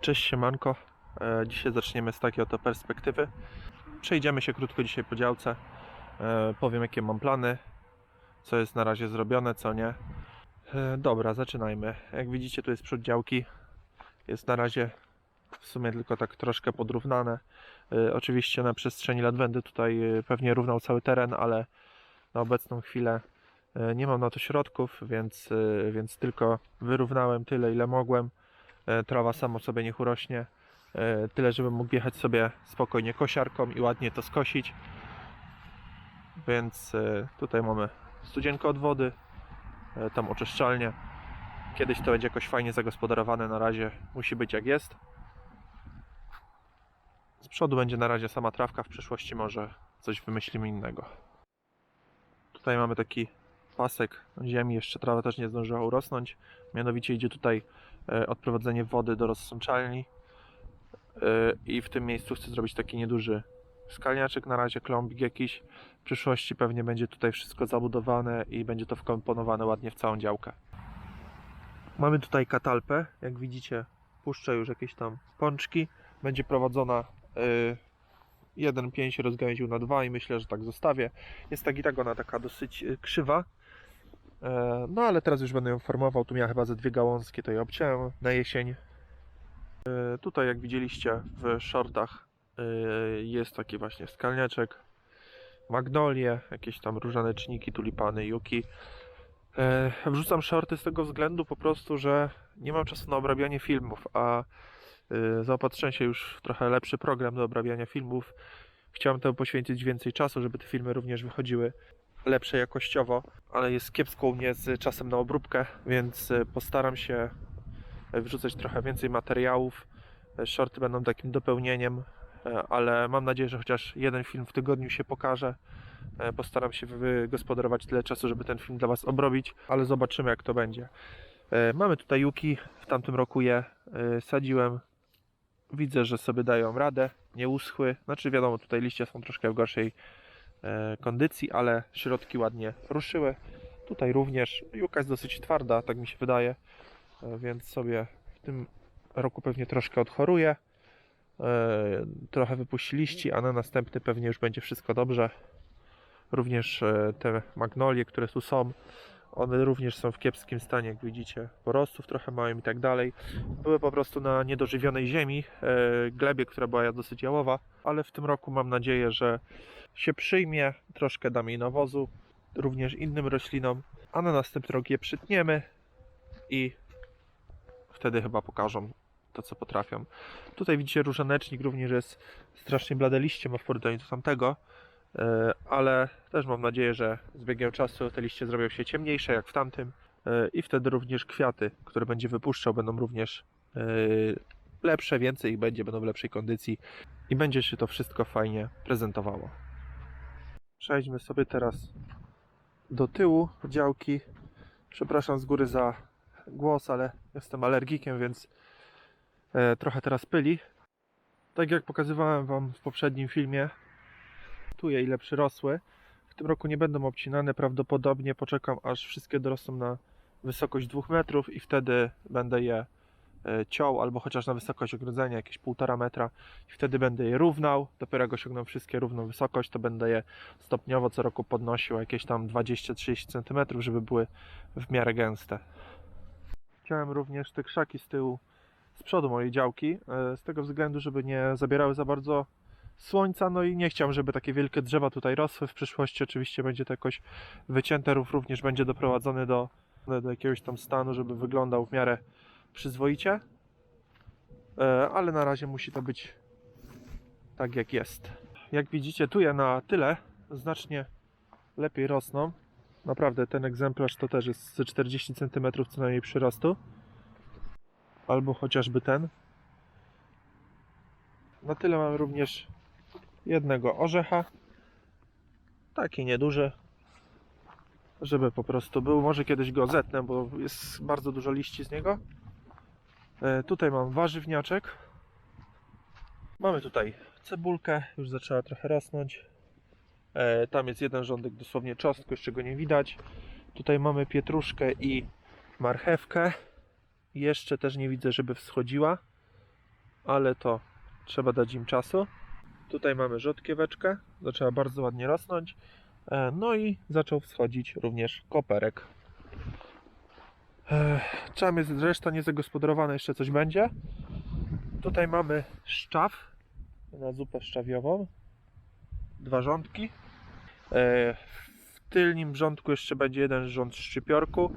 Cześć siemanko. E, Dzisiaj zaczniemy z takiej oto perspektywy. Przejdziemy się krótko dzisiaj po działce. E, Powiem jakie mam plany, co jest na razie zrobione, co nie. E, Dobra, zaczynajmy. Jak widzicie tu jest przód działki. Jest na razie w sumie tylko tak troszkę podrównane. Oczywiście na przestrzeni lat będę tutaj pewnie równał cały teren, ale na obecną chwilę nie mam na to środków, więc, więc tylko wyrównałem tyle ile mogłem. E, trawa samo sobie niech urośnie. E, Tyle, żebym mógł jechać sobie spokojnie kosiarką i ładnie to skosić. Więc e, tutaj mamy studzienko od wody, tam oczyszczalnię. Kiedyś to będzie jakoś fajnie zagospodarowane, na razie musi być jak jest. Z przodu będzie na razie sama trawka, w przyszłości może coś wymyślimy innego. Tutaj mamy taki pasek ziemi, jeszcze trawa też nie zdążyła urosnąć. Mianowicie idzie tutaj e, odprowadzenie wody do rozsączalni E, i w tym miejscu chcę zrobić taki nieduży skalniaczek, na razie klombik jakiś. W przyszłości pewnie będzie tutaj wszystko zabudowane i będzie to wkomponowane ładnie w całą działkę. Mamy tutaj katalpę, jak widzicie puszczę już jakieś tam pączki. Będzie prowadzona y, jeden się rozgałęził na dwa i myślę, że tak zostawię. Jest tak i tak ona taka dosyć krzywa, E, No ale teraz już będę ją formował. Tu miała chyba ze dwie gałązki, to je obciąłem na jesień. E, Tutaj jak widzieliście w shortach e, jest taki właśnie skalniaczek, magnolie, jakieś tam różaneczniki, tulipany, juki. E, Wrzucam shorty z tego względu po prostu, że nie mam czasu na obrabianie filmów, a e, zaopatrzyłem się już w trochę lepszy program do obrabiania filmów. Chciałem temu poświęcić więcej czasu, żeby te filmy również wychodziły lepsze jakościowo, ale jest kiepsko u mnie z czasem na obróbkę, więc e, postaram się e, wrzucać trochę więcej materiałów. E, Shorty będą takim dopełnieniem, ale mam nadzieję, że chociaż jeden film w tygodniu się pokaże. Postaram się wygospodarować tyle czasu, żeby ten film dla Was obrobić, ale zobaczymy jak to będzie. Mamy tutaj juki, w tamtym roku je sadziłem. Widzę, że sobie dają radę, nie uschły. Znaczy wiadomo, tutaj liście są troszkę w gorszej kondycji, ale środki ładnie ruszyły. Tutaj również juka jest dosyć twarda, tak mi się wydaje, e, więc sobie w tym roku pewnie troszkę odchoruje. E, Trochę wypuści liści, a na następny pewnie już będzie wszystko dobrze. Również e, te magnolie, które tu są, one również są w kiepskim stanie, jak widzicie. Porostów trochę mają i tak dalej. Były po prostu na niedożywionej ziemi, e, glebie, która była dosyć jałowa, ale w tym roku mam nadzieję, że się przyjmie, troszkę dam jej nawozu, również innym roślinom, a na następny rok je przytniemy i wtedy chyba pokażą to, co potrafią. Tutaj widzicie różanecznik również jest strasznie blade liście ma w porównaniu do tamtego, e, ale też mam nadzieję, że z biegiem czasu te liście zrobią się ciemniejsze jak w tamtym e, i wtedy również kwiaty, które będzie wypuszczał będą również e, lepsze, więcej ich będzie, będą w lepszej kondycji i będzie się to wszystko fajnie prezentowało. Przejdźmy sobie teraz do tyłu działki. Przepraszam z góry za głos, ale jestem alergikiem, więc e, trochę teraz pyli. Tak jak pokazywałem Wam w poprzednim filmie, tu je ile przyrosły. W tym roku nie będą obcinane, prawdopodobnie poczekam aż wszystkie dorosną na wysokość 2 metrów i wtedy będę je ciął, albo chociaż na wysokość ogrodzenia jakieś 1,5 metra i wtedy będę je równał. Dopiero jak osiągną wszystkie równą wysokość, to będę je stopniowo co roku podnosił jakieś tam 20-30 cm, żeby były w miarę gęste. Chciałem również te krzaki z tyłu, z przodu mojej działki, e, z tego względu, żeby nie zabierały za bardzo słońca, no i nie chciałem, żeby takie wielkie drzewa tutaj rosły. W przyszłości oczywiście będzie to jakoś wycięte, rów również będzie doprowadzony do, do jakiegoś tam stanu, żeby wyglądał w miarę przyzwoicie. E, ale na razie musi to być tak jak jest. Jak widzicie, tu je na tyle znacznie lepiej rosną. Naprawdę ten egzemplarz to też jest ze 40 cm co najmniej przyrostu. Albo chociażby ten. Na tyle mam również jednego orzecha. Taki nieduży. Żeby po prostu był. Może kiedyś go zetnę, bo jest bardzo dużo liści z niego. E, tutaj mam warzywniaczek. Mamy tutaj cebulkę, już zaczęła trochę rosnąć. E, tam jest jeden rządek dosłownie czosnku, jeszcze go nie widać. Tutaj mamy pietruszkę i marchewkę. Jeszcze też nie widzę, żeby wschodziła. ale to trzeba dać im czasu. Tutaj mamy rzodkieweczkę, zaczęła bardzo ładnie rosnąć. E, No i zaczął wschodzić również koperek. Czam jest reszta niezagospodarowana, jeszcze coś będzie. Tutaj mamy szczaw na zupę szczawiową. Dwa rządki. W tylnym rządku jeszcze będzie jeden rząd szczypiorku.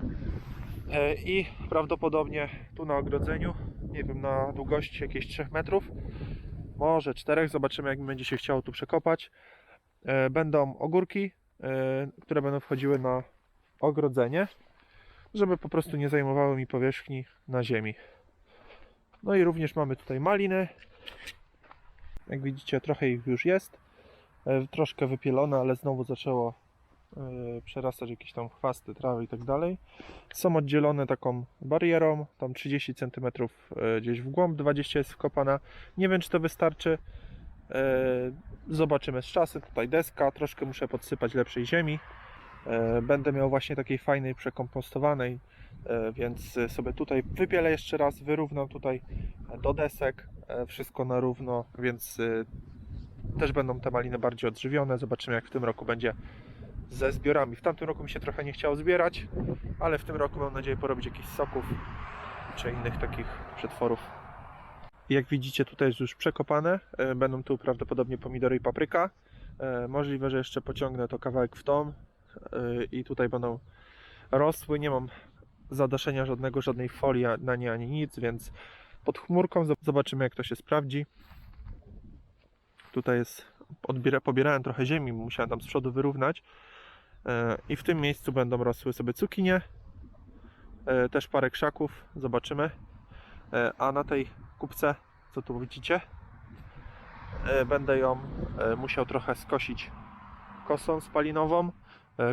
I prawdopodobnie tu na ogrodzeniu, nie wiem, na długości jakieś 3 metrów, może 4, zobaczymy jak będzie się chciało tu przekopać. Będą ogórki, które będą wchodziły na ogrodzenie, żeby po prostu nie zajmowały mi powierzchni na ziemi. No i również mamy tutaj maliny. Jak widzicie, trochę ich już jest. E, Troszkę wypielone, ale znowu zaczęło e, przerastać jakieś tam chwasty, trawy i tak dalej. Są oddzielone taką barierą, tam 30 cm e, gdzieś w głąb, 20 jest wkopana. Nie wiem, czy to wystarczy. Zobaczymy z czasem. Tutaj deska, troszkę muszę podsypać lepszej ziemi. E, Będę miał właśnie takiej fajnej, przekompostowanej, e, więc sobie tutaj wypielę jeszcze raz, wyrównam tutaj do desek, e, wszystko na równo, więc e, też będą te maliny bardziej odżywione. Zobaczymy, jak w tym roku będzie ze zbiorami. W tamtym roku mi się trochę nie chciało zbierać, ale w tym roku mam nadzieję porobić jakichś soków czy innych takich przetworów. Jak widzicie, tutaj jest już przekopane. E, Będą tu prawdopodobnie pomidory i papryka. E, Możliwe, że jeszcze pociągnę to kawałek w tom e, i tutaj będą rosły. Nie mam zadaszenia żadnego, żadnej folii na nie ani nic, więc pod chmurką zob- zobaczymy, jak to się sprawdzi. Tutaj jest, odbiera, pobierałem trochę ziemi, musiałem tam z przodu wyrównać. E, I w tym miejscu będą rosły sobie cukinie, e, też parę krzaków, zobaczymy. A na tej kupce, co tu widzicie, będę ją musiał trochę skosić kosą spalinową,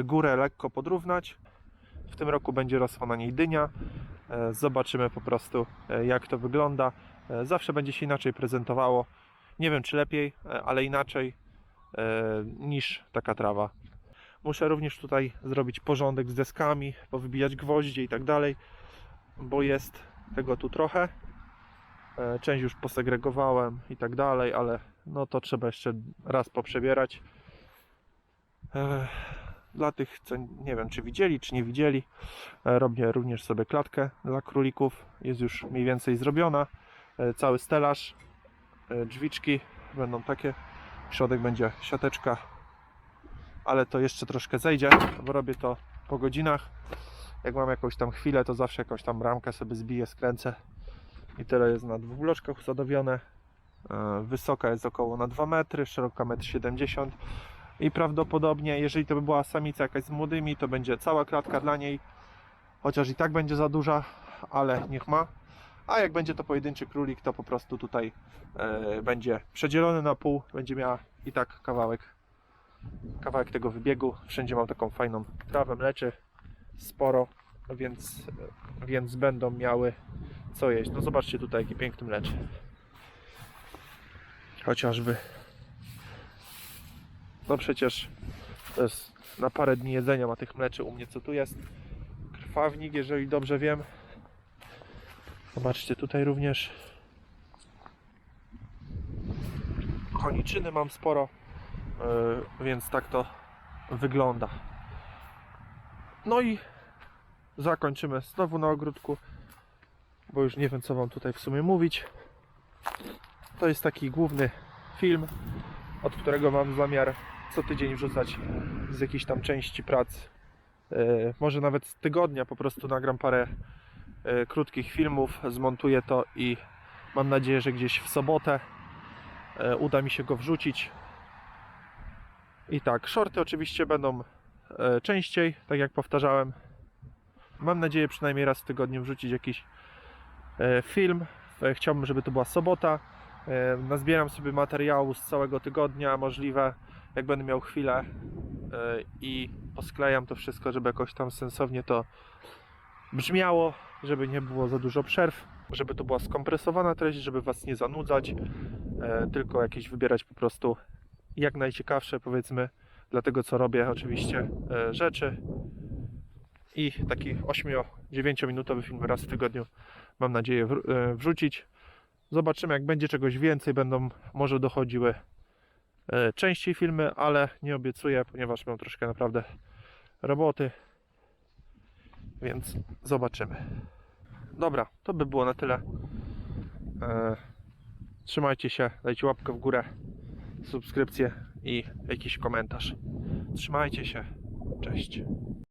górę lekko podrównać. W tym roku będzie rosła na niej dynia. E, Zobaczymy po prostu, e, jak to wygląda. E, Zawsze będzie się inaczej prezentowało. Nie wiem, czy lepiej, e, ale inaczej e, niż taka trawa. Muszę również tutaj zrobić porządek z deskami, powybijać gwoździe i tak dalej, bo jest tego tu trochę. E, Część już posegregowałem i tak dalej, ale no to trzeba jeszcze raz poprzebierać. Dla tych, co nie wiem, czy widzieli, czy nie widzieli, e, robię również sobie klatkę dla królików. Jest już mniej więcej zrobiona. E, Cały stelaż, e, drzwiczki będą takie. W środek będzie siateczka ale to jeszcze troszkę zejdzie, bo robię to po godzinach. Jak mam jakąś tam chwilę, to zawsze jakąś tam ramkę sobie zbiję, skręcę. I tyle jest na dwóch bloczkach usadowione. Wysoka jest około na 2 metry, szeroka 1,70 m. I prawdopodobnie, jeżeli to by była samica jakaś z młodymi, to będzie cała klatka dla niej. Chociaż i tak będzie za duża, ale niech ma. A jak będzie to pojedynczy królik, to po prostu tutaj e, będzie przedzielony na pół, będzie miała i tak kawałek kawałek tego wybiegu. Wszędzie mam taką fajną trawę, mleczy sporo, więc, więc będą miały co jeść. No zobaczcie tutaj, jaki piękny mlecz. Chociażby. No przecież to jest na parę dni jedzenia ma tych mleczy u mnie, co tu jest. Krwawnik, jeżeli dobrze wiem. Zobaczcie, tutaj również koniczyny mam sporo. Yy, więc tak to wygląda. No i zakończymy znowu na ogródku, bo już nie wiem co Wam tutaj w sumie mówić. To jest taki główny film, od którego mam zamiar co tydzień wrzucać z jakiejś tam części prac. Yy, może nawet z tygodnia po prostu nagram parę yy, krótkich filmów, zmontuję to i mam nadzieję, że gdzieś w sobotę yy, uda mi się go wrzucić. I tak, shorty oczywiście będą e, częściej, tak jak powtarzałem. Mam nadzieję przynajmniej raz w tygodniu wrzucić jakiś e, film. E, chciałbym, żeby to była sobota. E, nazbieram sobie materiału z całego tygodnia, możliwe, jak będę miał chwilę e, i posklejam to wszystko, żeby jakoś tam sensownie to brzmiało, żeby nie było za dużo przerw, żeby to była skompresowana treść, żeby Was nie zanudzać, e, tylko jakieś wybierać po prostu jak najciekawsze, powiedzmy, dla tego, co robię, oczywiście, e, rzeczy. I taki 8-9 minutowy film raz w tygodniu mam nadzieję wr- wrzucić. Zobaczymy, jak będzie czegoś więcej, będą może dochodziły częściej filmy, ale nie obiecuję, ponieważ mam troszkę naprawdę roboty. Więc zobaczymy. Dobra, to by było na tyle. E, trzymajcie się, dajcie łapkę w górę, subskrypcję i jakiś komentarz. Trzymajcie się. Cześć.